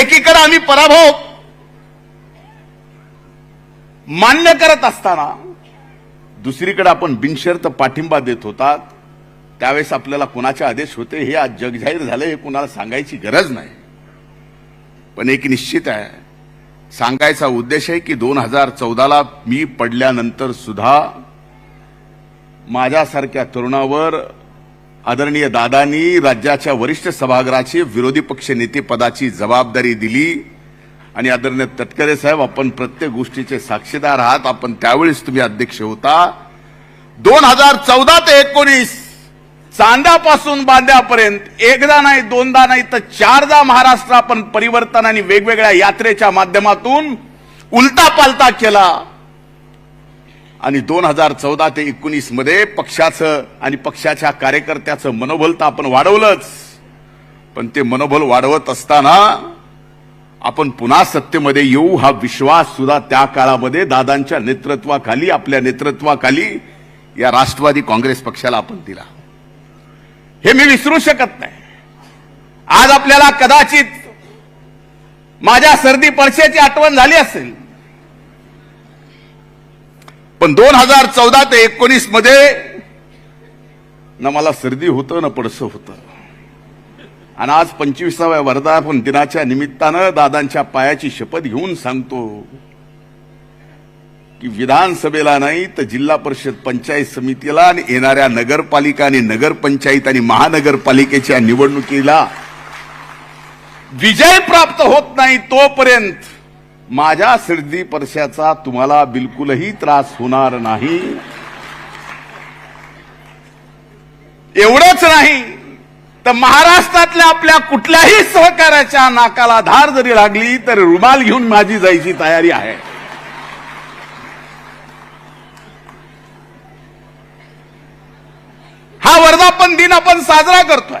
एकीकडे आम्ही पराभव मान्य करत असताना दुसरीकडे आपण बिनशर्त पाठिंबा देत होतात त्यावेळेस आपल्याला कुणाचे आदेश होते हे आज जगजाहीर झाले हे कुणाला सांगायची गरज नाही. पण एक निश्चित आहे सांगायचा उद्देश आहे की दोन हजार चौदाला मी पडल्यानंतर सुद्धा माझ्यासारख्या तरुणावर आदरणीय दादांनी राज्याच्या वरिष्ठ सभागृहाची विरोधी पक्ष नेतेपदाची जबाबदारी दिली. आणि आदरणीय तटकरे साहेब आपण प्रत्येक गोष्टीचे साक्षीदार आहात. आपण त्यावेळेस तुम्ही अध्यक्ष होता. दोन हजार चौदा ते एकोणीस चांद्यापासून बांध्यापर्यंत एकदा नाही दोनदा नाही तर चारदा महाराष्ट्र आपण परिवर्तन आणि वेगवेगळ्या यात्रेच्या माध्यमातून उलटा पालता केला. आणि दोन हजार चौदा ते एकोणीसमध्ये पक्षाचं आणि पक्षाच्या कार्यकर्त्याचं मनोबल तर आपण वाढवलंच. पण ते मनोबल वाढवत असताना आपण पुन्हा सत्तेमध्ये येऊ हा विश्वास सुद्धा त्या काळामध्ये दादांच्या नेतृत्वाखाली आपल्या नेतृत्वाखाली या राष्ट्रवादी काँग्रेस पक्षाला आपण दिला. हे मी विसरू शकत नाही. आज आपल्याला कदाचित माझ्या सर्दी पडशाची आठवण झाली असेल. पण दोन हजार चौदा ते एकोणीसमध्ये ना मला सर्दी होतं ना पडसं होतं. आणि आज पंचवीसाव्या वर्धापन दिनाच्या निमित्तानं दादांच्या पायाची शपथ घेऊन सांगतो की विधानसभेला नाही तर जिल्हा परिषद पंचायत समितीला आणि येणाऱ्या नगरपालिका आणि नगरपंचायत आणि महानगरपालिकेच्या निवडणुकीला विजय प्राप्त होत नाही तोपर्यंत माझ्या सर्दी परशाचा तुम्हाला बिलकुलही त्रास होणार नाही. एवढंच नाही तर महाराष्ट्रातल्या आपल्या कुठल्याही सहकार्याच्या नाकाला धार जरी लागली तर रुमाल घेऊन माझी जायची तयारी आहे. हा वर्धापन दिन आपण साजरा करतोय.